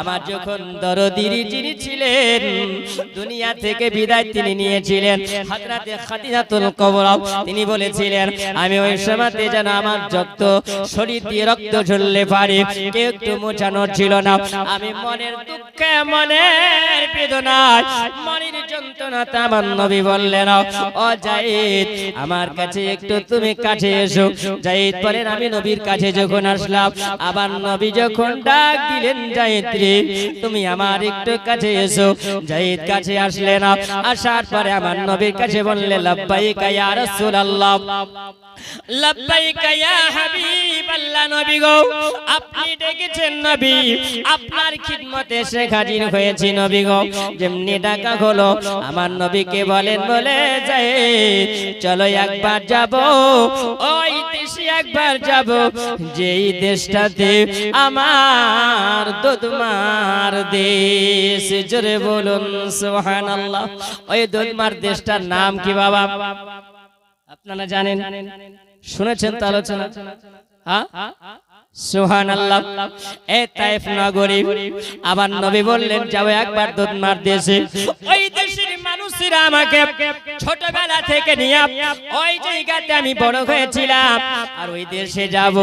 আমার যখন দরদির যিনি ছিলেন দুনিয়া থেকে বিদায় তিনি নিয়েছিলেন। হযরতে খাদিজাতুল কুবরা তিনি বলেছিলেন আমি ওই সময়তে যেন আমার যত শরীর দিয়ে রক্ত ঝরলে পারে কেউ একটু মোছানো ছিল না। আমি মনের দুঃখে মনের বেদনায় মনের যন্ত্রণাতে আমার নবী বললেন ও জায়েদ আমার কাছে একটু তুমি কাছে এসো। জায়েদ বলেন আমি নবীর কাছে যখন আসলাম আবার নবী যখন ডাক দিলেন জায়েদ রে তুমি আমার একটু কাছে এসো। জাহিদ কাছে আসলে না। আসার পরে আমার নবীর কাছে বললে, লাব্বাইকা ইয়া রাসূলুল্লাহ। লাব্বাইকা ইয়া হাবিবাল্লাহ নবী গো, আপনি ডেকেছেন নবী। আপনার খিদমতে এসে হাজির হয়েছি নবী গো। যেমনি ডাকা হলো, আমার নবীকে বলেন, বলে যায়, চলো একবার যাব, ওই দেশে একবার যাব। যেই দেশটাতে আমার দোদমার দেশ। জোরে বলুন, সুবহানাল্লাহ। ওই দোদমার দেশটার নাম কি বাবা? আপনারা জানেন, শুনেছেন তো আলোচনা? সুহান আল্লাহ এ তাইফ নগরী, আবার নবী বললেন, যাও একবার দুধ মার দেশে। ওই দেশের মানুষেরা আমাকে ছোটবেলা থেকে নিয়ে ওই জায়গাতে আমি বড় হয়েছিলাম। আর ওই দেশে যাব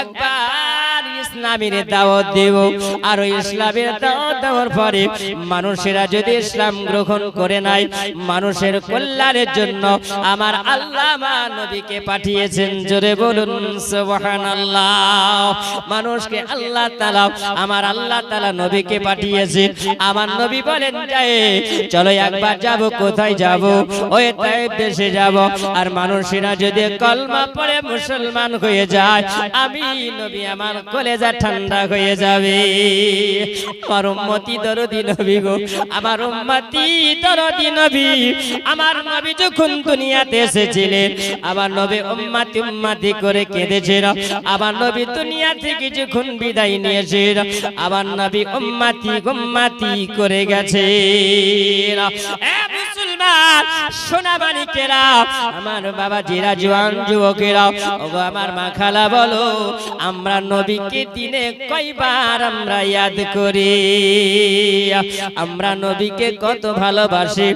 একবার। ইসলামের দাওয়াত দেব। আর ওই ইসলামের দাওয়াত দেওয়ার পরে মানুষেরা যদি ইসলাম গ্রহণ করে নাই, মানুষের কল্যাণের জন্য আমার আল্লাহ নবীকে পাঠিয়েছেন। জোরে বলুন, সুবহানাল্লাহ। মানুষকে আল্লাহ তাআলা, আমার আল্লাহ তাআলা নবীকে পাঠিয়েছেন। আমার নবী বলেন যায় চলো একবার যাব, কোথায় যাব? ওই তাইফ দেশে যাব। আর মানুষেরা যদি কলমা পড়ে মুসলমান হয়ে যায়, আমি নবী আমার কলেজা ঠান্ডা হয়ে যাবে। আমার উম্মতি দরদি নবী গো, আমার উম্মতি দরদি নবী, আমার নবী যখন দুনিয়াতে এসেছিলেন, আমার নবী উম্মতি উম্মতি করে কেঁদেছিল। আমার নবী দুনিয়া থেকে যখন বিদায় নিয়েছিল, আমার নবী উম্মতি উম্মতি করে গেছে আমার নবীকে কত ভালোবাসি,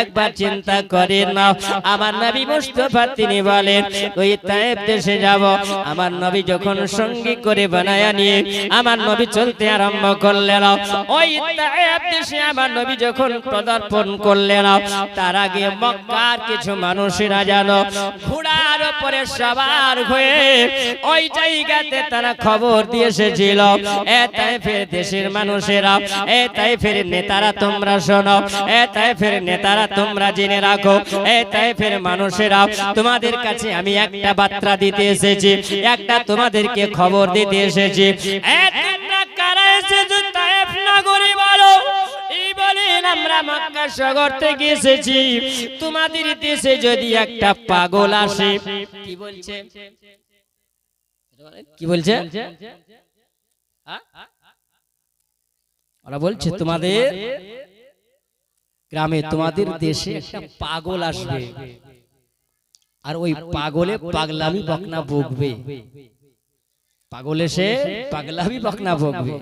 একবার চিন্তা করে না। আমার নবী মুস্তফা, তিনি বলেন, ওই তায়েব দেশে যাব, আমার নবী যখন সঙ্গী করে বানায়া নিয়ে, আমার নবী চলতে আরম্ভ করলেন। ওই দেশে আমার নবী যখন পদার্পণ করলেন, তার আগে মক্কার কিছু মানুষেরা জানো ঘোড়ার উপরে সবার হয়ে ওই জায়গাতে তারা খবর দিয়ে এসেছিল, এ তাই ফের দেশের মানুষেরা, এ তাই ফের নেতারা তোমরা শোনো, এ তাই ফের নেতারা তোমরা জেনে রাখো, এ তাই ফের মানুষেরা, তোমাদের কাছে আমি একটা বার্তা দিতে এসেছি, একটা তোমাদেরকে খবর দিতে এসেছি কারা এসেছ আমরা মক্কা শহর থেকে এসেছি। তোমাদের দেশে যদি একটা পাগল আসে। কি বলছে? কি বলছে? ওরা বলছে, তোমাদের গ্রামে, তোমাদের দেশে একটা পাগল আসবে। আর ওই পাগলে পাগলামি বকনা বকবে। পাগল এসে পাগলামি বকনা বকবে।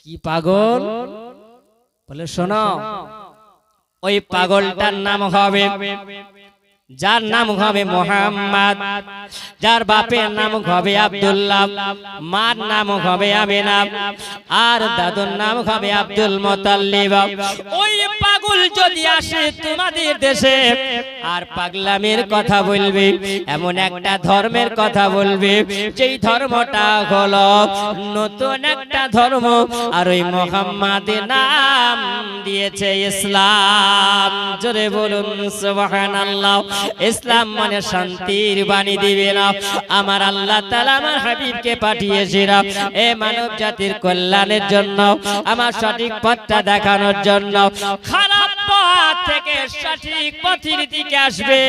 কি পাগল? বলে শোনো ওই পাগলটার নাম হবে যার নাম হবে মোহাম্মদ যার বাপের নাম হবে আব্দুল্লাহ মার নাম হবে আমিনা আর দাদুর নাম হবে আব্দুল মোতাল্লিব। ওই পাগল যদি আসে তোমাদের দেশে আর পাগলামের কথা বলবে এমন একটা ধর্মের কথা বলবে যেই ধর্মটা হলো নতুন একটা ধর্ম আর ওই মোহাম্মদের নাম দিয়েছে ইসলাম। জোরে বলুন সুবহানাল্লাহ। ইসলাম মানে শান্তির বাণী দিবে না। আমার আল্লাহ তাআলা আমার হাবিবকে পাঠিয়েছিল। এ মানব জাতির কল্যাণের জন্য, আমার সঠিক পথটা দেখানোর জন্য। খারাপ পথ থেকে সঠিক পথের দিকে আসবে।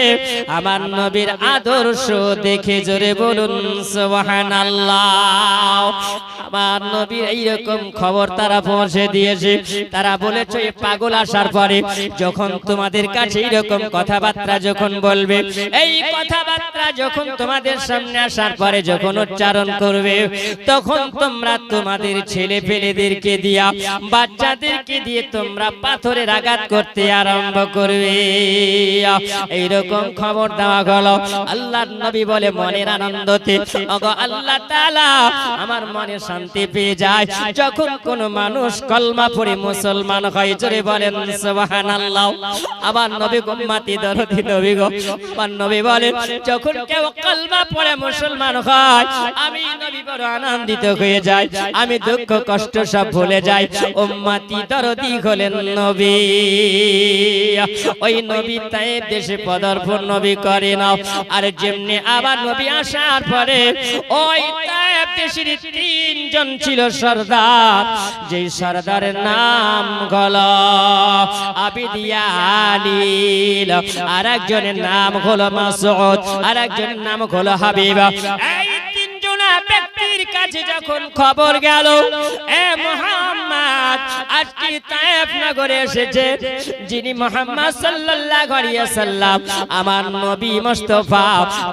আমার নবীর আদর্শ দেখে জোরে বলুন আমার নবীর এইরকম খবর তারা পৌঁছে দিয়েছে। তারা বলেছে পাগল আসার পরে যখন তোমাদের কাছে এইরকম কথাবার্তা যখন বলবে, এই কথাবার্তা যখন তোমাদের সামনে আসার পরে যখন উচ্চারণ করবে, তখন তোমরা তোমাদের ছেলে পেলেদেরকে দিয়া, বাচ্চাদেরকে দিয়ে তোমরা পাথরের আঘাত করতে আরম্ভ করবে। এইরকম খবর দেওয়া গেল। আল্লাহর নবী বলে, মনের আনন্দতে আল্লাহ আমার মনে শান্তি পেয়ে যায়। যখন কোন মানুষ কলমা পড়ে মুসলমান হয়, জোরে বলেন, সুবহানাল্লাহ। আবার নবী গোম্মাতি দরদি নবী গো। আমার নবী বলেন, যখন কেউ কলমা পড়ে মুসলমান হয়, আমি নবী বড় আনন্দিত হয়ে যাই। আমি দুঃখ কষ্ট সব ভুলে যাই। উম্মতি দরদি হলেন নবী। ওই নবী তাই দেশে পদার্পণ নবী করে নাও। আর যেমনি আবার নবী আসার পরে ওই দেশের তিনজন ছিল সর্দার। যেই সর্দারের নাম গল আবিদিয়ালিল আর একজনের নাম হলো মাসউদ আর একজনের নাম হলো হাবিবা। ব্যক্তির কাছে যখন খবর গেল, এ মোহাম্মদ, আজকে তায়েফ নগরে এসেছে। যিনি মোহাম্মদ সাল্লাল্লাহু আলাইহি সাল্লাম আমার নবী মুস্তাফা,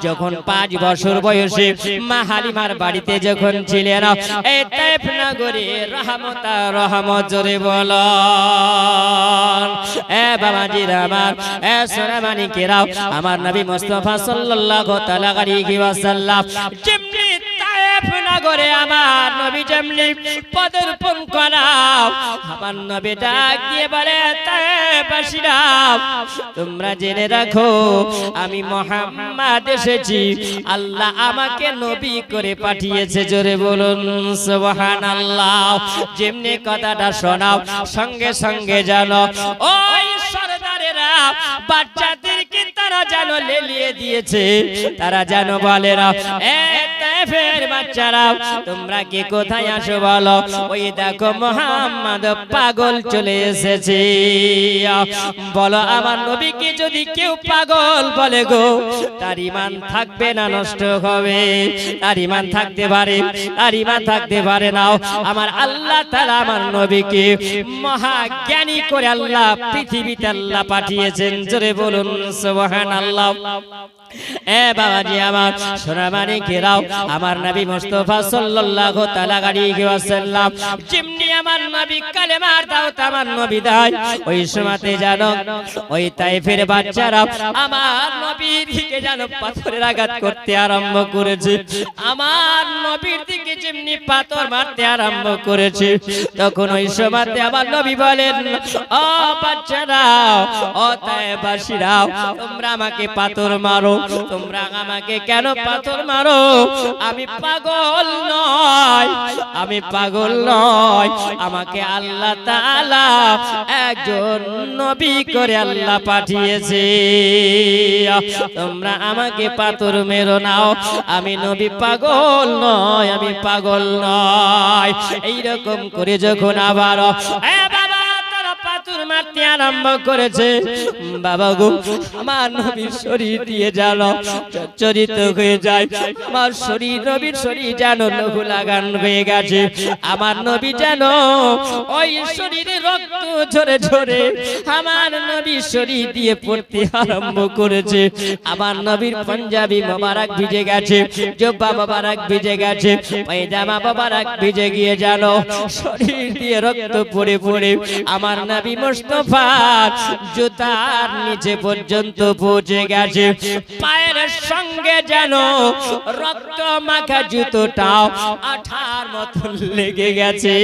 যখন পাঁচ বছর বয়সে মা হালিমার বাড়িতে যখন ছিলেন এই তায়েফ নগরে রহমত রহমত জোরে বল এ বাবাজি আমার, এ সোনামানি কেরাও আমার নবী মুস্তাফা সাল্লাল্লাহু তাআলা আলাইহি ওয়াসাল্লাম, যেমনি নগরে আমার নবী যেমনি পদার্পণ করাও, আমার নবী ডাক বলে তোমরা জেনে রাখো, আমি মোহাম্মদ এসেছি। আল্লাহ আমাকে নবী করে পাঠিয়েছে, জোরে বলুন, সুবহানাল্লাহ। যেমনি কথাটা শোনাও, সঙ্গে সঙ্গে জানো, ওই সরদারেরা বাচ্চাদেরকে তারা যেন লেলিয়ে দিয়েছে, তারা যেন বলে না তায়েফের বাচ্চারা, তোমরা কি কোথায় আসো বলো? ওই দেখো মোহাম্মদ পাগল চলে এসেছে। বলো, আমার নবীকে যদি কেউ পাগল বলে গো, তার ইমান থাকবে না, নষ্ট হবে। তার ইমান থাকতে পারে, তার ইমান থাকতে পারে নাও আমার আল্লাহ তাআলা আমার নবীকে মহা জ্ঞানী করে আল্লাহ পৃথিবীতে আল্লাহ পাঠিয়েছেন। জোরে বলুন, সুবহানাল্লাহ। এ বাবাজি আমার সোনামানি ঘেরাও আমার নবী মুস্তফা সাল্লাল্লাহু তাআলা গাড়ি ওয়াসাল্লাম আমার নবী কালেমার দাওয়াত আমার নবী দেয় ওই সময়তে জানো, ওই তাইফের বাচ্চারা আমার নবীর দিকে যেন পাথরের আঘাত করতে আরম্ভ করেছে। আমার নবীর দিকে যেমনি পাথর মারতে আরম্ভ করেছে। তখন ওই সময়তে আমার নবী বলেন, ও বাচ্চারা, ও তাইফবাসীরা তোমরা আমাকে পাথর মারো। তোমরা আমাকে কেন পাথর মারো? আমি পাগল নয়, আমি পাগল নয় আমাকে আল্লাহ তাআলা একজন নবী করে আল্লাহ পাঠিয়েছে। তোমরা আমাকে পাথর মেরো নাও। আমি নবী পাগল নয় আমি পাগল নয়। এইরকম করে যখন আবার আরম্ভ করেছে। বাবা গো, আমার নবীর শরীর দিয়ে জানো চরিত হয়ে যায়। আমার শরীর, নবীর শরীর যেন লঘু লাগান হয়ে গেছে। আমার নবী যেন ওই শরীরে রক্ত ঝরে ঝরে আমার নবীর শরীর দিয়ে পড়তে আরম্ভ করেছে। আমার নবীর পাঞ্জাবি মোবারক ভিজে গেছে, জব্বা মোবারক ভিজে গেছে, পায়জামা মোবারক ভিজে গিয়ে জানো শরীর দিয়ে রক্ত পড়ে পড়ে। আমার নবী মুস্তফার জুতার নিচে পর্যন্ত পৌঁছে গেছে। পায়ের সঙ্গে যেন রক্ত মাখা জুতোটাও আঠার মতন লেগে গেছে।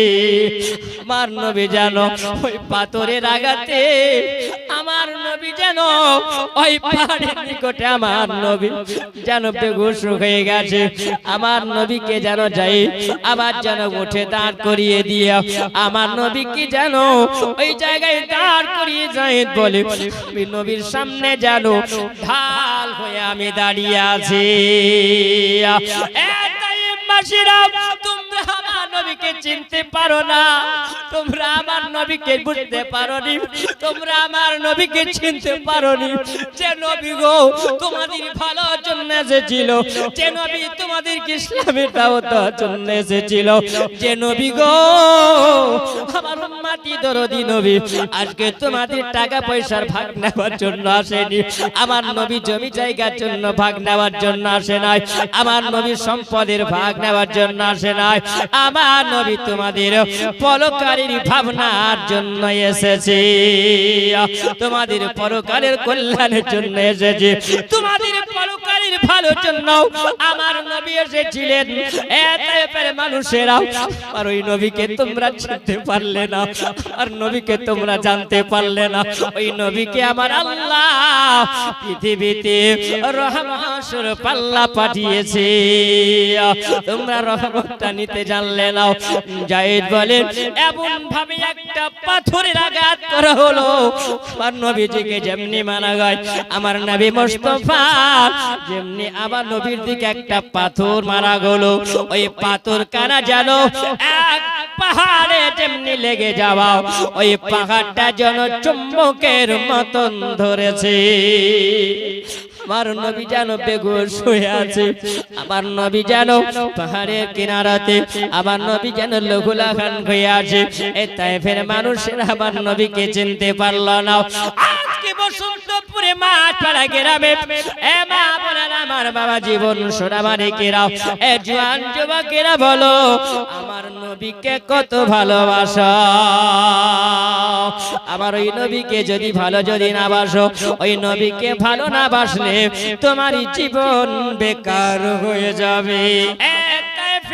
আমার নবী যেন ওই পাথরের আঘাতে আমার নবী যেন ওই পাহাড়ের নিকটে আমার নবী যেন বেঘুষ হয়ে গেছে। আমার নবীকে যেন যাই আবার যেন উঠে দাঁড় করিয়ে দিয়ে আমার নবীকে যেন ওই জায়গায় দাঁড় করিয়ে যাই বলে নবীর সামনে জানো ঢাল হয়ে আমি দাঁড়িয়ে আছি। এ তাইবাসীরা, তোমরা আমার নবীকে চিনতে পারো না। তোমরা আমার নবীকে বুঝতে তোমরা আমার নবীকে চিনতে যে নবী গো তোমাদের ভালোর জন্য এসেছিল। যে নবী তোমাদেরকে ইসলামের জন্য এসেছিল। যে নবী গো আমার উম্মতি দরদি নবী আজকে তোমাদের টাকা পয়সার ভাগ নেওয়ার জন্য আসেনি। আমার নবী জমি জায়গার জন্য ভাগ নেওয়ার জন্য আসে নাই। আমার নবী সম্পদের ভাগ নেওয়ার জন্য আসে নাই। আমার নবী তোমাদের পরকারীর ভাবনার জন্য এসেছে। তোমাদের পরকালের কল্যাণের জন্য এসেছে। তোমাদের পরকালের ভালোর জন্য আমার নবী এসেছিলেন। মানুষেরা। আর ওই নবীকে তোমরা চিনতে পারলে না। আর নবীকে তোমরা জানতে পারলে না। ওই নবীকে আমার আল্লাহ পৃথিবীতে রহমাসুর পাল্লা পাঠিয়েছে। তোমরা রহমতটা নিতে জানলে নাও। জায়েদ বলেন, এমন ভাবে একটা পাথরের আঘাত করা হলো। আমার নবীজিকে যেমনি মারা গায় আমার নবী মোস্তফা, যেমনি আমার নবীর দিকে একটা পাথর মারা গেলো। ওই পাথর কানা জানো? এক পাহাড়ে যেমনি লেগে যাওয়া। ওই পাহাড়টা যেন চুম্বকের মতন ধরেছে। আমার নবী যেন বেগুস হয়ে আছে। আমার নবী যেন পাহাড়ের কিনারাতে আমার নবী যেন লঘুলা খান হয়ে আছে। এ তাই ফের মানুষের আমার নবীকে চিনতে পারল না। আজকে বসন্তপুরে মাঠ পাড়া গ্রামে এ মা বলেন আমার বাবা জীবন সোনামারি কেরা এ জোয়ান যুবকেরা বলো আমার নবীকে কত ভালোবাসা? আমার ওই নবীকে যদি ভালো যদি না বাসো ওই নবীকে ভালো না বাসলে তোমার জীবন বেকার হয়ে যাবে।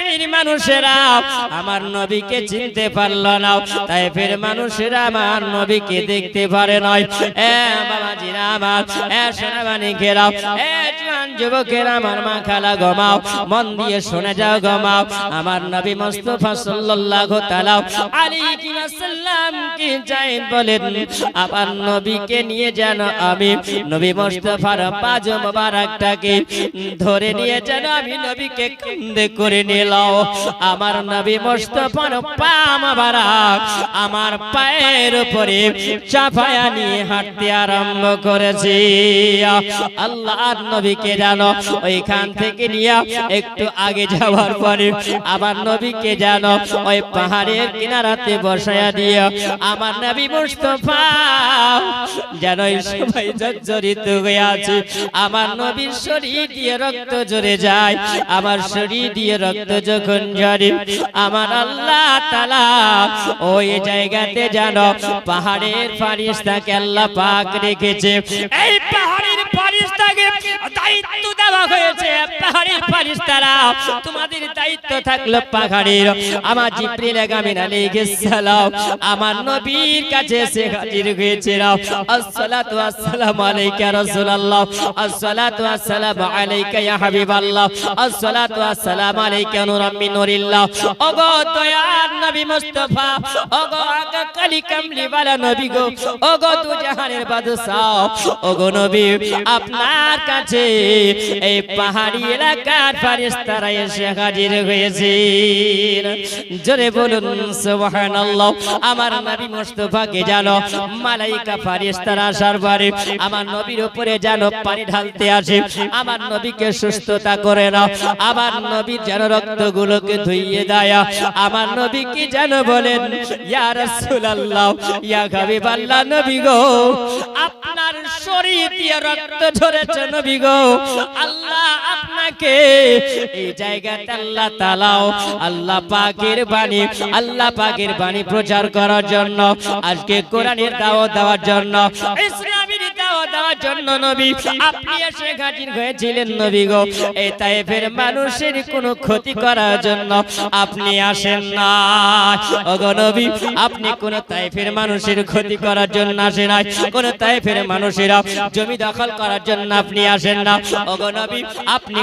তাই ফির মানুষেরা আমার নবীকে চিনতে পারল না তাই ফির মানুষেরা আমার নবীকে দেখতে পারে নয় এ বাবাজিরা আমার এ সোনাবানি ঘেরাও এ জোয়ান যুবকেরা আমার মা খালা গমাও মন দিয়ে শুনে যাও গমাও আমার নবী মুস্তাফা সাল্লাল্লাহু তাআলা আলাইহি ওয়াসাল্লাম কি জায়েদ বলেন আমার নবীকে নিয়ে যেন আমি নবী মুস্তাফার পাজ মোবারকটাকে ধরে নিয়ে যেন আমি নবীকে কান্দে করে নিলাও আমার নবী মুস্তাফার পা মোবারক আমার পায়ের উপরে চাপায়া নিয়ে হাঁটতে আরম্ভ করেছি। আল্লাহর নবীকে জানো ওইখান থেকে নিয়ে একটু আগে যাওয়ার পরে আমার নবীকে জানো ওই পাহাড়ের কিনারাতে বসায়া দিয়ে আমার নবী মুস্তফা যেন সবাই জর্জরিত হয়ে আছে। আমার নবীর শরীর দিয়ে রক্ত ঝরে যায়, আমার শরীর দিয়ে রক্ত যখন জারি আমার আল্লাহ তালা ওই জায়গাতে জানো পাহাড়ের ফারিস্তাকে আল্লাহ পাক রেখেছে। এই পাহাড়ের ফারিস্তাকে দায়িত্ব দেওয়া হয়েছে। পাহাড়ের ফারিস্তারা, তোমাদের দায়িত্ব থাকল পাহাড়ের। আমার জিব্রিল আগামিন আলাইহিস সালাম, আমার নবীর কাছে এসে হাজির হয়েছিল আসসালাতু আসসালামু আলাইকা রাসূলুল্লাহ, আসসালাতু আসসালামু আলাইকা ইয়া হাবিবাল্লাহ, আসসালাতু আসসালামু আলাইকা নূরাম মিন নূরিল্লাহ। ওগো দয়ার নবী মুস্তাফা, ওগো আকা কালি কামলি ওয়ালা নবী গো, ওগো তু জাহানের বাদশাহ, ওগো নবী, আপনার কাছে এই পাহাড়ি এলাকার ফারিস্তারা এসে হাজির হয়েছে জোরে বলুন, সুবহানাল্লাহ, আমার নবী মুস্তাফাকে জানো মালাইকা ফারিস্তারা আসার আমার নবীর উপরে জানো পানি ঢালতে আসে, আমার নবীকে সুস্থতা করে নাও, আমার নবীর যেন রক্তগুলোকে ধুইয়ে দেয়, আমার নবী কি যেন বলেন, ইয়া রাসূলুল্লাহ, ইয়া হাবিবাল্লাহ নবী গো আল্লাহ আপনাকে আল্লাহ পাকের বাণী, আল্লাহ বাণী প্রচার করার জন্য, আজকে কোরআনের দাওয়া দেওয়ার জন্য দেওয়ার জন্য নবী। আপনি এসে হয়েছিলেন নবী গো। এই তাইফের মানুষের কোনো ক্ষতি করার জন্য আপনি আসেন না। নবী, আপনি কোন তাইফের মানুষের ক্ষতি করার জন্য আসেন কোন তাইফের মানুষেরা জমি দখল করার জন্য আপনি আসেন না। নবী, আপনি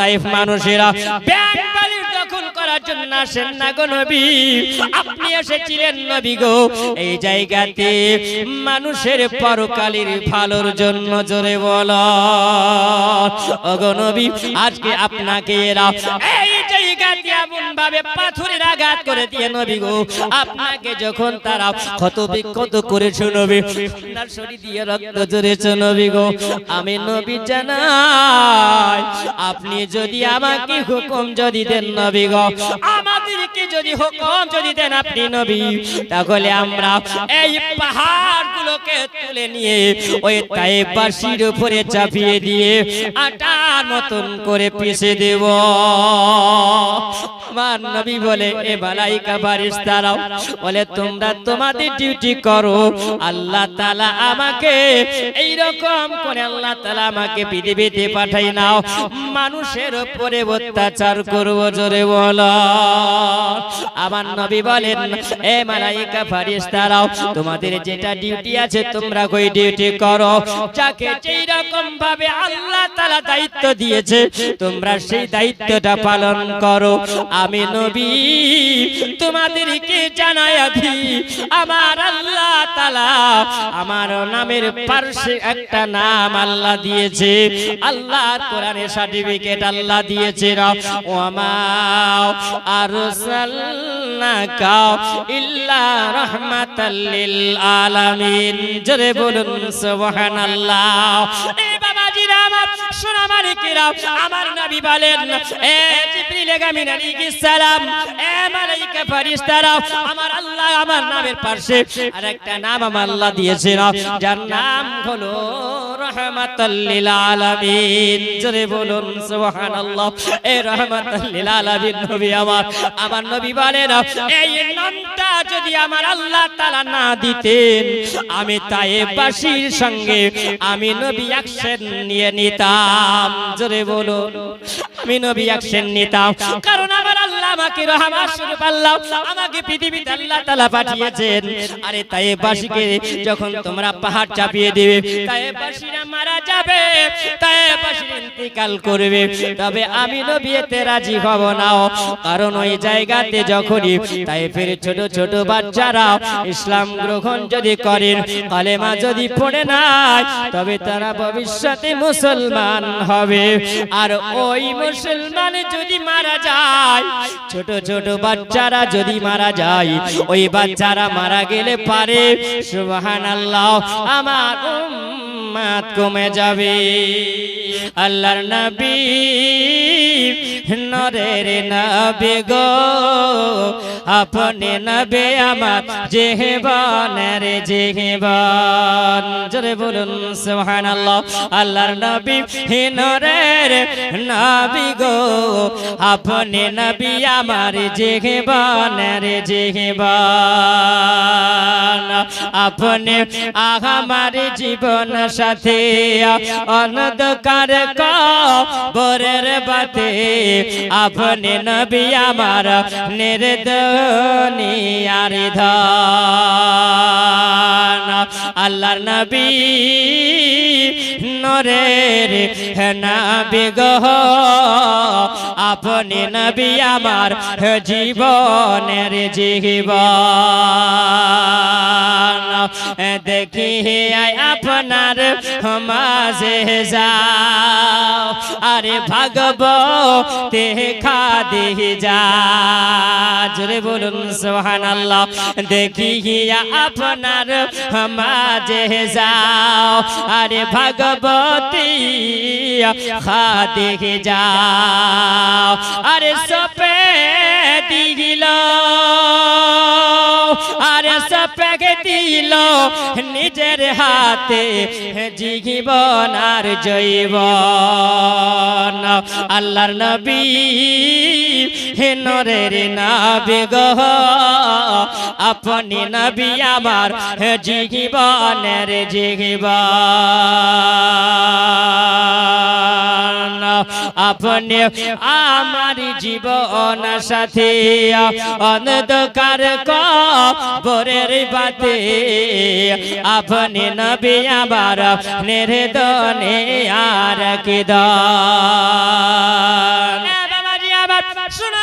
তাইফ না আপনি এসেছিলেন নবী গো। এই জায়গাতে মানুষের পরকালের ভালোর জন্য জোরে বল। অগনবী নবী আজকে আপনাকে এরা এই জায়গা আপনি যদি আমাকে হুকুম যদি দেন নবী গো, আমাদেরকে যদি হুকুম যদি দেন আপনি নবী, তাহলে আমরা এই পাহাড়গুলোকে তুলে নিয়ে ওই তাইবাসীর উপরে চাপিয়ে দিয়ে আটার মতন করে পিষে দেব। Aww. আমার নবী বলে এ বালাইকা বারিশ তারাও বলে তোমরা তোমাদের ডিউটি করো। আল্লাহ তালা আমাকে এই রকম করে আল্লাহ তালা আমাকে পৃথিবীতে পাঠাই নাও। মানুষের উপরে অত্যাচার করব জোরে বলো। আমার নবী বলেন এ মালাইকা ফারিস তারাও তোমাদের যেটা ডিউটি আছে তোমরা কই ডিউটি করো। যাকে যেই রকম ভাবে আল্লাহ তালা দায়িত্ব দিয়েছে তোমরা সেই দায়িত্বটা পালন করো। আমি নবী তোমাদেরকে জানাই আমার আল্লাহ তালা আমার নামের পার্শ্বে একটা নাম আল্লাহ দিয়েছে আল্লাহর কোরআনের সার্টিফিকেট আল্লাহ দিয়েছে ও আমার আর ইল্লা রহমাতাল আলামিন জোরে বলুন সুবহানাল্লাহ এই বাবাজিরা আমার নবী বলেন এ জিবরিল সালাম। এ মালাইকা ফেরেশতারা, আমার আল্লাহ আমার নামের পাশে আরেকটা নাম আমার আল্লাহ দিয়েছেন যার নাম হলো রহমাতাল লিল আলামিন। জোরে বলুন, সুবহানাল্লাহ। এ রহমাতাল লিল আলামিন নবী আমার। আমার নবী বলেন, এই নামটা যদি আমার আল্লাহ তাআলা না দিতেন, আমি তায়েবাসীর সঙ্গে আমি নবী অ্যাকশন নিয়ে নিতাম। জোরে বলুন আমি নবী অ্যাকশন নিতাম। কারণ আমার আল্লাহ আমাকে আমাকে পৃথিবীতে আল্লাহ তাআলা পাঠিয়েছেন। আরে তায়েবাসীকে যখন তোমরা পাহাড় চাপিয়ে দিবে তায়েবাসীরা মারা যাবে তায়েবাসীর ইন্তিকাল করবে। তবে আমি নবী রাজি হব না। কারণ ওই জায়গাতে যখনই তাইফের ছোট ছোট বাচ্চারা ইসলাম গ্রহণ যদি করেন কালেমা যদি পড়ে নাই তবে তারা ভবিষ্যতে মুসলমান হবে। আর ওই মুসলমান যদি মারা যায় ছোট ছোট বাচ্চারা যদি মারা যায় ওই বাচ্চারা মারা গেলে পারে সুবহানাল্লাহ আমার উম্মাত কমে যাবে। আল্লাহর নবী নরের নবী গো আপনি নবে আমার জেহবানের জেহবান জোরে বলুন সুবহানাল্লাহ আল্লাহর নবী হে নরের নবী গো আপনি নবী আমার জেহবানের জেহবান আপনি আমার জীবন সাথে অনদকার কবরের বাতে আপনি নবী আমার নির্দনিয়ার ধান। আল্লাহর নবী নরের নবী গহ আপনি নবী আমার জীবনের জীবন। দেখি আপনার মাঝে যাও। আরে ভাগব তে খাদি যা। জোরে বলুন, সুবহানাল্লাহ। দেখি আপনার মাঝে যাও। আরে ভগবতী খাদি যাও। আরে সপে দিল। আরে সপে দিল নিজের হাতে জীবন আর জৈবন। আল্লাহর নবী হে নরের নাবে গহ আপনি নবী আমার জীবনের জীবন। আপনি আমার জীবন সাথে, অন্ধকার কবরের বাতে। আপনি নবী আমার নির্দনে আর কি দান। বাবাজি আমার সোনা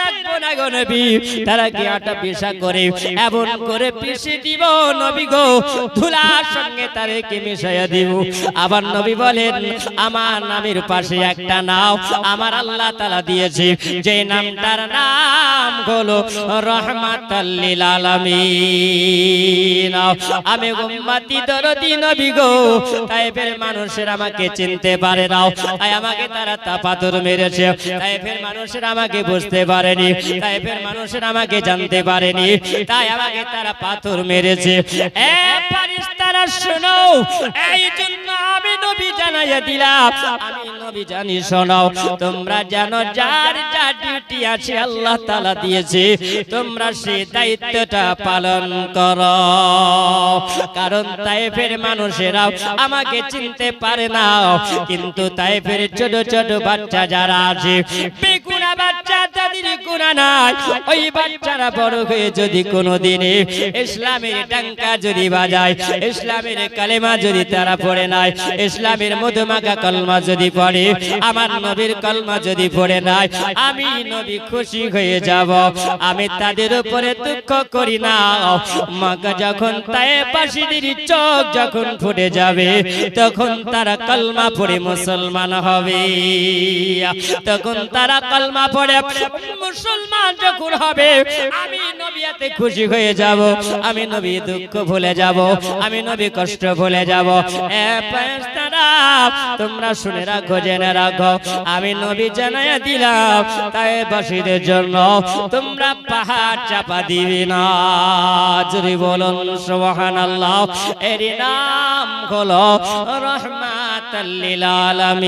রাখব না গো নবী? তারা কি আটা পেশা করে? এমন করে পিষে দিব নবী গো। ধুলার সঙ্গে তাদেরকে মিশাইয়া দিব। আবার নবী বলেন, আমার নামের পাশে একটা নাও। আমার আল্লাহ তালা দিয়েছে যে নামটার নাম হলো রহমাতাল্লিল আলামিন। আমি উম্মতি দরদি নবী গো। তাইফের মানুষের আমাকে চিনতে পারে নাও তাই আমাকে তারা তাপাতর মেরেছে। তাইফের মানুষের আমাকে বুঝতে পারেনি। তাইফের মানুষের আমাকে জানতে পারেনি। তাই আমাকে তারা পাথর মেরেছে। এ ফারিস্তারা শোনো। এই জন্য আমি নবী জানাইয়া দিলাম। আমি নবী জানি শোনাও তোমরা জানো যার যা ডিউটি আছে আল্লাহ তাআলা দিয়েছে। তোমরা সেই দায়িত্বটা পালন করো। কারণ তাইফের মানুষেরাও আমাকে চিনতে পারে না। কিন্তু তাইফের ছোট ছোট বাচ্চা যারা আছে বেগুনা বাচ্চা তাদের ওই বাচ্চারা বড় হয়ে যদি কোনো দিনে ইসলামের টাঙ্কা যদি বাজায়, ইসলামের কালেমা যদি তারা পড়ে নাই, ইসলামের মধুমাখা কলমা যদি পড়ে, আমার নবীর কলমা যদি পড়ে নাই, আমি নবী খুশি হয়ে যাব। আমি তাদের উপরে দুঃখ করি না। মাকা যখন তাই চোখ যখন ফুটে যাবে, তখন তারা কলমা পড়ে মুসলমান হবে। তখন তারা কলমা পড়ে, মুসলমান যখন হবে, আমি নবিয়াতে খুশি হয়ে যাব, আমি নবী দুঃখ ভুলে যাব, আমি নবী কষ্ট ভুলে যাব। তোমরা শুনে রাখো, জেনে রাখো, আমি নবী জানাইয়া দিলাম, তাই বাসীদের জন্য তোমরা পাহাড় চাপা দিবি না। যদি বলুন, সুবহানাল্লাহ এর নাম হলো রহমাতাল্লিল আলামিন।